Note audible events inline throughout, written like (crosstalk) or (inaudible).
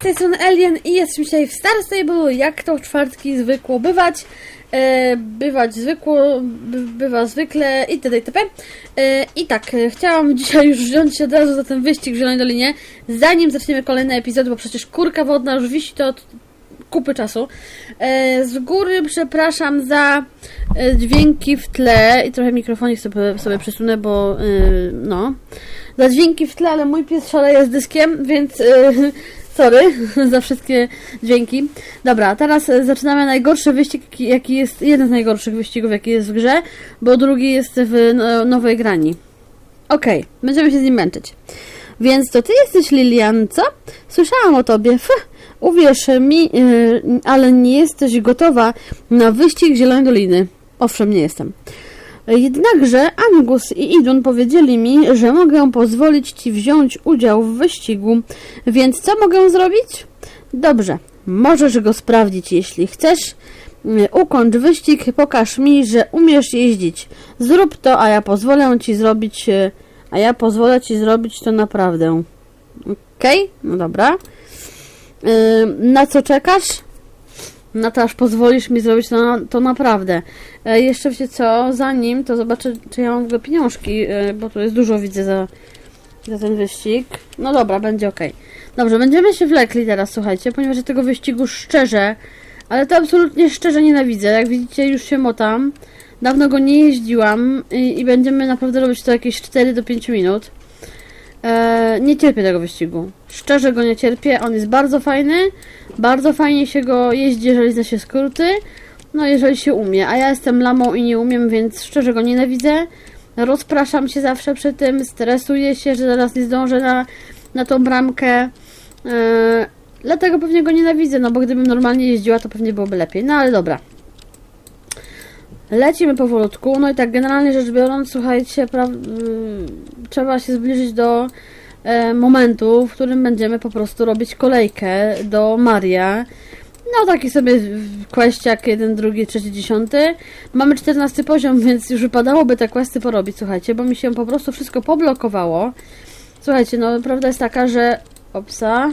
Z tej strony Alien i jesteśmy dzisiaj w Star Stable, jak to w czwartki zwykło bywać. E, bywać zwykło, by, bywa zwykle itd. itp. E, I tak, e, chciałam dzisiaj już wziąć się od razu za ten wyścig w Zielonej Dolinie, zanim zaczniemy kolejny epizod, bo przecież kurka wodna już wisi to od kupy czasu. E, z góry przepraszam za e, dźwięki w tle i trochę mikrofonik sobie, sobie przesunę, bo e, no, za dźwięki w tle, ale mój pies szaleje z dyskiem, więc sorry (laughs) za wszystkie dźwięki. Dobra, teraz e, zaczynamy najgorszy wyścig, jaki- jest, jeden z najgorszych wyścigów, jaki jest w grze, bo drugi jest w no, nowej grani. Okej, będziemy się z nim męczyć. Więc to ty jesteś Lilian, co? Słyszałam o tobie. Fuh, uwierz mi, yy, ale nie jesteś gotowa na wyścig Zielonej Doliny. Owszem, nie jestem. Jednakże Angus i Idun powiedzieli mi, że mogę pozwolić ci wziąć udział w wyścigu. Więc co mogę zrobić? Dobrze, możesz go sprawdzić, jeśli chcesz. Yy, Ukończ wyścig, pokaż mi, że umiesz jeździć. Zrób to, a ja pozwolę ci zrobić, yy, a ja pozwolę ci zrobić to naprawdę. Okej, no dobra. Yy, na co czekasz? Na to, aż pozwolisz mi zrobić to, to naprawdę. E, jeszcze wiecie co, zanim to zobaczę, czy ja mam w ogóle pieniążki, e, bo tu jest dużo, widzę, za, za ten wyścig. No dobra, będzie ok. Dobrze, będziemy się wlekli teraz, słuchajcie, ponieważ ja tego wyścigu szczerze, ale to absolutnie szczerze nienawidzę. Jak widzicie, już się motam. Dawno go nie jeździłam i, i będziemy naprawdę robić to jakieś 4 do 5 minut. E, nie cierpię tego wyścigu. Szczerze go nie cierpię. On jest bardzo fajny. Bardzo fajnie się go jeździ, jeżeli zna się skróty. No, jeżeli się umie. A ja jestem lamą i nie umiem, więc szczerze go nienawidzę. Rozpraszam się zawsze przy tym. Stresuję się, że zaraz nie zdążę na, na tą bramkę. E, dlatego pewnie go nienawidzę, no bo gdybym normalnie jeździła, to pewnie byłoby lepiej. No ale dobra. Lecimy powolutku. No i tak, generalnie rzecz biorąc, słuchajcie, pra- y, trzeba się zbliżyć do e, momentu, w którym będziemy po prostu robić kolejkę do Maria. No taki sobie questiak, jeden, drugi, trzeci, dziesiąty. Mamy 14 poziom, (laughs) więc już wypadałoby te questy porobić, słuchajcie, bo mi się po prostu wszystko poblokowało. Słuchajcie, no prawda jest taka, że... Opsa.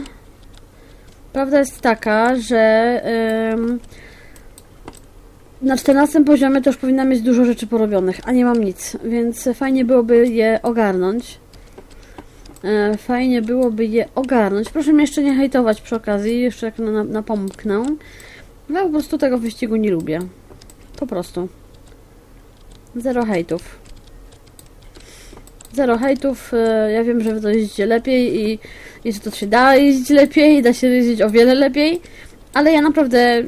Prawda jest taka, że... na 14 poziomie to już powinna mieć dużo rzeczy porobionych, a nie mam nic, więc fajnie byłoby je ogarnąć. E, Fajnie byłoby je ogarnąć. Proszę mnie jeszcze nie hejtować przy okazji, jeszcze jak na, na, napomknę. Ja po prostu tego wyścigu nie lubię. Po prostu. Zero hejtów. Zero hejtów. e, Ja wiem, że wy to jeździcie lepiej i, i że to się da jeździć lepiej, da się jeździć o wiele lepiej, ale ja naprawdę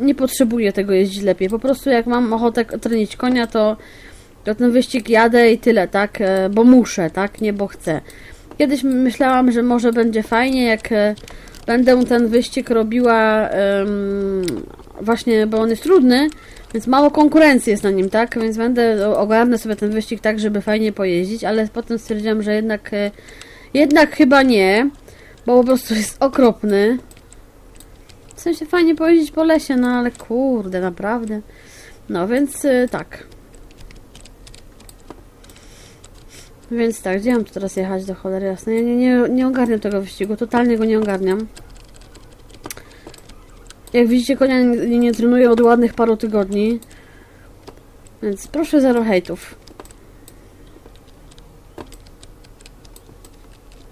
nie potrzebuję tego jeździć lepiej. Po prostu jak mam ochotę trenić konia, to, to ten wyścig jadę i tyle, tak? E, Bo muszę, tak? Nie bo chcę. Kiedyś myślałam, że może będzie fajnie, jak e, będę ten wyścig robiła em, właśnie, bo on jest trudny, więc mało konkurencji jest na nim, tak? Więc będę ogarnę sobie ten wyścig tak, żeby fajnie pojeździć, ale potem stwierdziłam, że jednak e, jednak chyba nie, bo po prostu jest okropny. W sensie fajnie pojeździć po lesie, no ale kurde, naprawdę. No więc y, tak. Więc tak, gdzie mam tu teraz jechać do cholery jasnej? Ja nie, nie, nie ogarniam tego wyścigu, totalnie go nie ogarniam. Jak widzicie, konia nie, nie trenuję od ładnych paru tygodni. Więc proszę zero hejtów.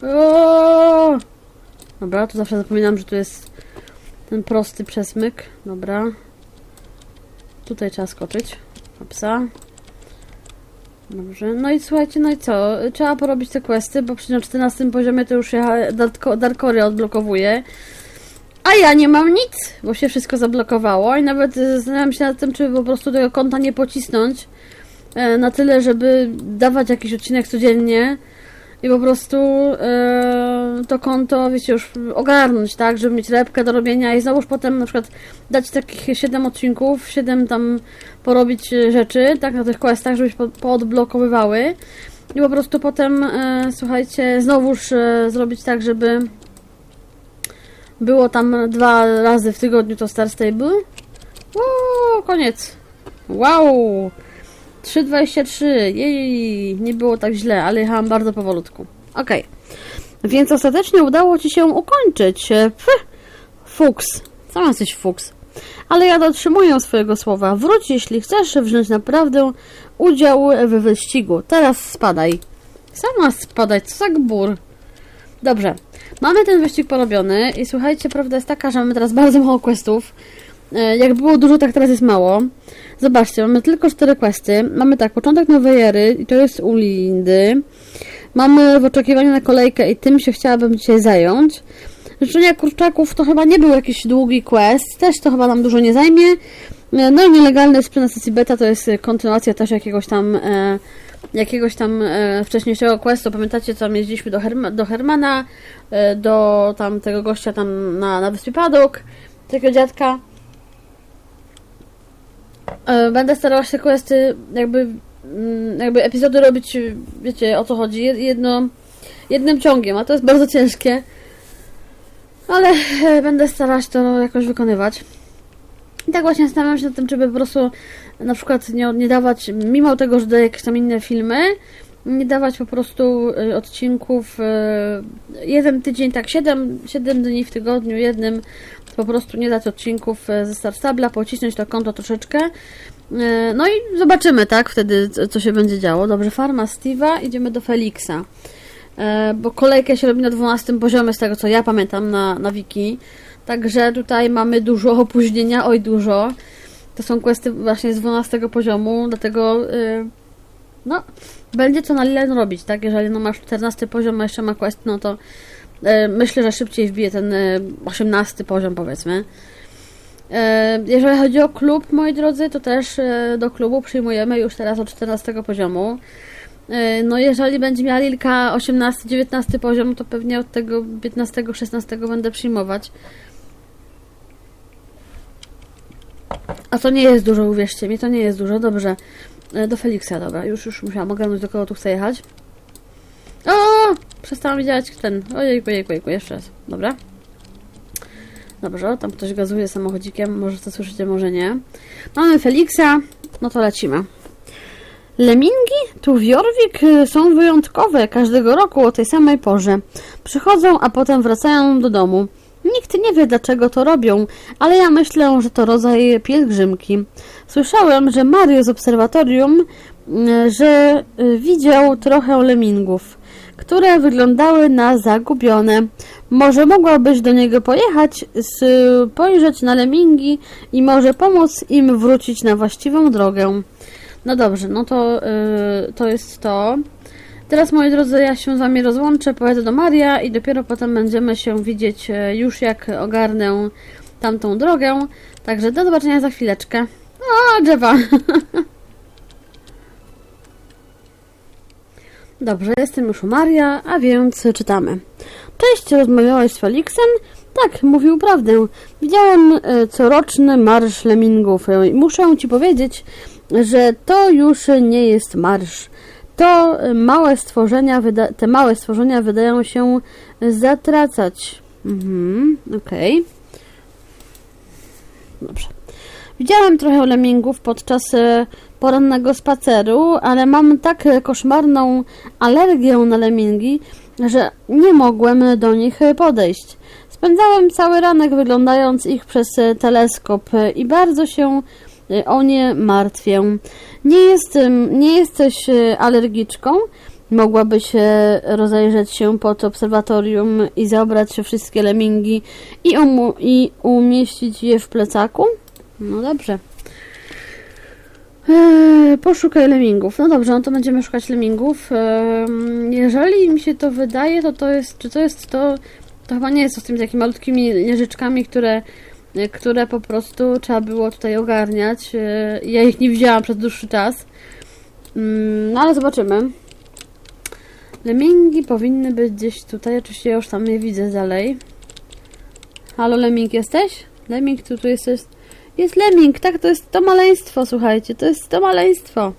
O! Dobra, tu zawsze zapominam, że tu jest ten prosty przesmyk. Dobra. Tutaj trzeba skoczyć. Opsa. Dobrze. No i słuchajcie, no i co? Trzeba porobić te questy, bo przy na 14 poziomie to już ja darko, Darkory odblokowuję. A ja nie mam nic, bo się wszystko zablokowało i nawet e, zastanawiam się nad tym, czy po prostu tego konta nie pocisnąć e, na tyle, żeby dawać jakiś odcinek codziennie i po prostu e, to konto, wiecie, już ogarnąć, tak, żeby mieć repkę do robienia i znowuż potem na przykład dać takich 7 odcinków, 7 tam porobić e, rzeczy, tak, na tych questach, żeby się po- poodblokowywały i po prostu potem, e, słuchajcie, znowuż e, zrobić tak, żeby było tam dwa razy w tygodniu to Star Stable. Uuu, koniec. Wow! 3.23. Jej, nie było tak źle, ale jechałam bardzo powolutku. Okej. Więc ostatecznie udało ci się ukończyć. E, Pff, fuks. Sam jesteś fuks. Ale ja dotrzymuję swojego słowa. Wróć, jeśli chcesz wziąć naprawdę udział w wyścigu. Teraz spadaj. Sama spadaj, co za gbur. Dobrze. Mamy ten wyścig porobiony i słuchajcie, prawda jest taka, że mamy teraz bardzo mało questów. E, Jak było dużo, tak teraz jest mało. Zobaczcie, mamy tylko cztery questy. Mamy tak, początek nowej ery i to jest u Lindy. Mamy w oczekiwaniu na kolejkę i tym się chciałabym dzisiaj zająć. Życzenia kurczaków to chyba nie był jakiś długi quest, też to chyba nam dużo nie zajmie. No i nielegalny sprzęt na sesji beta to jest kontynuacja też jakiegoś tam e, jakiegoś tam e, wcześniejszego questu. Pamiętacie, co tam jeździliśmy do, Herma, do Hermana, e, do tam tego gościa tam na, na wyspie Padok, tego dziadka. E, Będę starała się questy jakby, jakby epizody robić, wiecie o co chodzi, jed- jedno, jednym ciągiem, a to jest bardzo ciężkie. Ale e, będę starała się to jakoś wykonywać. I tak właśnie zastanawiam się nad tym, żeby po prostu na przykład nie, nie dawać, mimo tego, że daję jakieś tam inne filmy, nie dawać po prostu y, odcinków y, jeden tydzień, tak, 7, 7 dni w tygodniu, jednym po prostu nie dać odcinków ze Star Stabla, pocisnąć to konto troszeczkę. Y, No i zobaczymy, tak, wtedy co- się będzie działo. Dobrze, farma Steve'a, idziemy do Felixa. E, Bo kolejkę się robi na 12 poziomie, z tego co ja pamiętam na, na wiki. Także tutaj mamy dużo opóźnienia, oj dużo. To są questy właśnie z 12 poziomu, dlatego y, no, będzie co na ile robić, tak? Jeżeli no masz 14 poziom, a jeszcze ma quest, no to y, myślę, że szybciej wbije ten y, 18 poziom, powiedzmy. Y, Jeżeli chodzi o klub, moi drodzy, to też y, do klubu przyjmujemy już teraz od 14 poziomu. Y, No jeżeli będzie miała Lilka 18-19 poziom, to pewnie od tego 15-16 będę przyjmować. A to nie jest dużo, uwierzcie mi, to nie jest dużo. Dobrze. E, Do Feliksa, dobra. Już, już musiałam ogarnąć, do kogo tu chcę jechać. O! Przestałam widzieć ten. Ojejku, ojejku, ojejku, jeszcze raz. Dobra. Dobrze, tam ktoś gazuje samochodzikiem. Może to słyszycie, może nie. Mamy Feliksa. No to lecimy. Lemingi tu w Jorvik y, są wyjątkowe każdego roku o tej samej porze. Przychodzą, a potem wracają do domu. Nikt nie wie dlaczego to robią, ale ja myślę, że to rodzaj pielgrzymki. Słyszałem, że Mario z obserwatorium, y, że y, widział trochę lemingów, które wyglądały na zagubione. Może mogłabyś do niego pojechać, spojrzeć na lemingi i może pomóc im wrócić na właściwą drogę. No dobrze, no to yy, to jest to. Teraz, moi drodzy, ja się z wami rozłączę, pojadę do Maria i dopiero potem będziemy się widzieć e, już jak ogarnę tamtą drogę. Także do zobaczenia za chwileczkę. O, drzewa! (laughs) Dobrze, jestem już u Maria, a więc czytamy. Cześć, rozmawiałeś z Felixem? Tak, mówił prawdę. Widziałem e, coroczny marsz lemingów e, i muszę ci powiedzieć, że to już nie jest marsz. To e, małe stworzenia, te małe stworzenia wydają się zatracać. Mhm, okej. Dobrze. Widziałem trochę lemmingów podczas e, porannego spaceru, ale mam tak koszmarną alergię na lemmingi, że nie mogłem do nich podejść. Spędzałem cały ranek wyglądając ich przez teleskop i bardzo się o nie martwię. Nie, jestem, nie jesteś alergiczką? Mogłabyś rozejrzeć się pod obserwatorium i zabrać wszystkie lemingi i, i umieścić je w plecaku? No dobrze. Eee, poszukaj lemmingów. No dobrze, no to będziemy szukać lemmingów. Ehm, jeżeli mi się to wydaje, to to jest, czy to jest to, to chyba nie jest to z tymi takimi malutkimi nieżyczkami, które, które po prostu trzeba było tutaj ogarniać. E, Ja ich nie widziałam przez dłuższy czas. Mm, No ale zobaczymy. Lemingi powinny być gdzieś tutaj. Oczywiście ja już tam je widzę dalej. Halo, Lemming jesteś? Lemming, tu, tu jesteś? Jest Lemming, tak, to jest to maleństwo, słuchajcie, to jest to maleństwo.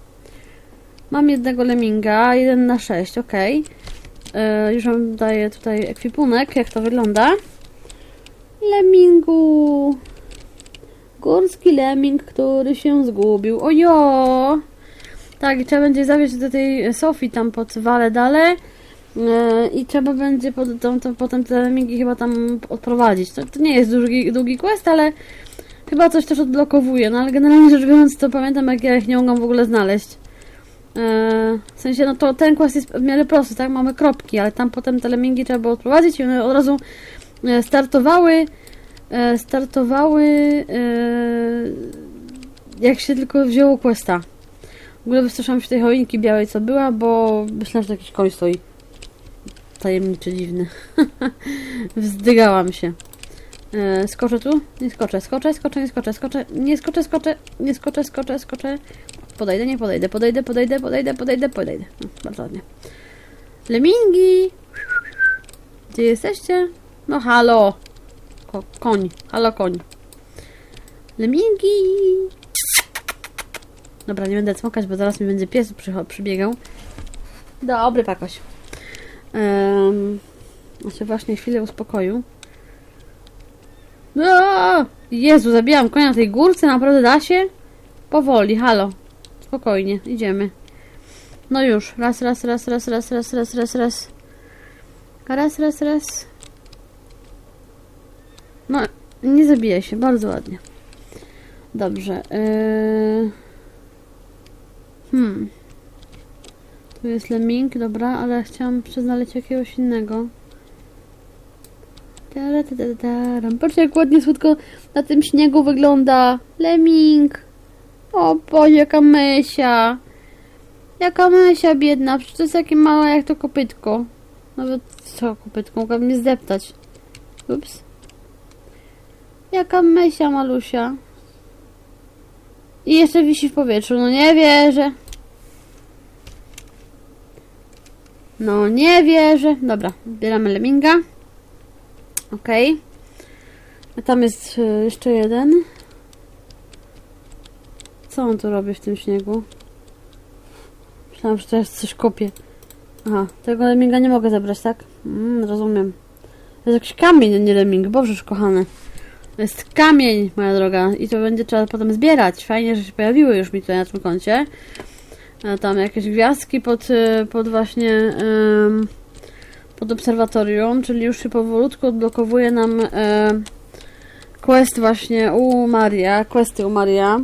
Mam jednego Lemminga, jeden na sześć, okej. E, Już wam daję tutaj ekwipunek, jak to wygląda. Lemmingu. Górski lemming, który się zgubił. Ojo! Tak, i trzeba będzie zawieźć do tej Sofii tam pod Wale dalej. E, I trzeba będzie potem te lemingi chyba tam odprowadzić. To, to nie jest długi, długi quest, ale chyba coś też odblokowuje. No ale generalnie rzecz biorąc, to pamiętam, jak ja ich nie mogłam w ogóle znaleźć. E, w sensie, no to ten quest jest w miarę prosty, tak? Mamy kropki, ale tam potem te lemingi trzeba było odprowadzić i one od razu e, startowały. E, startowały. E, jak się tylko wzięło questa. W ogóle wystraszyłam się tej choinki białej, co była, bo myślałam, że jakiś koń stoi. Tajemniczy, dziwny. (laughs) Wzdygałam się. E, skoczę tu? Nie skoczę, skoczę, skoczę, nie skoczę, skoczę, nie skoczę, skoczę, nie skoczę, skoczę, skoczę. Podejdę, nie podejdę, podejdę, podejdę, podejdę, podejdę, podejdę. No, bardzo ładnie. Lemingi! Gdzie jesteście? No halo! Ko koń, halo koń. Lemingi! Dobra, nie będę cmokać, bo zaraz mi będzie pies przybiegał. Dobry pakoś. Um, się właśnie chwilę uspokoił. No! Jezu, zabijam konia na tej górce, naprawdę da się? Powoli, halo. Spokojnie, idziemy. No już, raz, raz, raz, raz, raz, raz, raz, raz, raz. Raz, raz, raz. No, nie zabijaj się, bardzo ładnie. Dobrze. Yy... Hmm. Tu jest lemming, dobra, ale chciałam znaleźć jakiegoś innego. Patrzcie, jak ładnie słodko na tym śniegu wygląda. Lemming. O Boże, jaka mysia. Jaka mysia biedna. Przecież to jest takie małe jak to kopytko. Nawet co kopytko, mogłabym mnie zdeptać. Ups. Jaka mysia malusia. I jeszcze wisi w powietrzu. No nie wierzę. No nie wierzę. Dobra, bieramy leminga. Okej. A tam jest y, jeszcze jeden. Co on tu robi w tym śniegu? Myślałam, że teraz coś kopie. Aha, tego leminga nie mogę zabrać, tak? Mm, rozumiem. To jest jakiś kamień, a nie lemming. Bożeż kochany. To jest kamień, moja droga. I to będzie trzeba potem zbierać. Fajnie, że się pojawiły już mi tutaj na tym koncie. A tam jakieś gwiazdki pod, y, pod właśnie ym, pod obserwatorium, czyli już się powolutku odblokowuje nam y, quest właśnie u Maria, questy u Maria.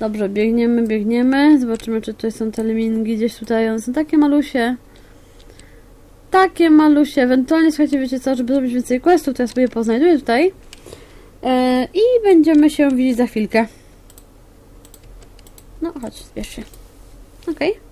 Dobrze, biegniemy, biegniemy. Zobaczymy, czy tutaj są te lemingi gdzieś tutaj. One są takie malusie. Takie malusie. Ewentualnie, słuchajcie, wiecie co, żeby zrobić więcej questów, to ja sobie poznajduję tutaj. E, I będziemy się widzieć za chwilkę. No, chodź, zbierz się. Okej.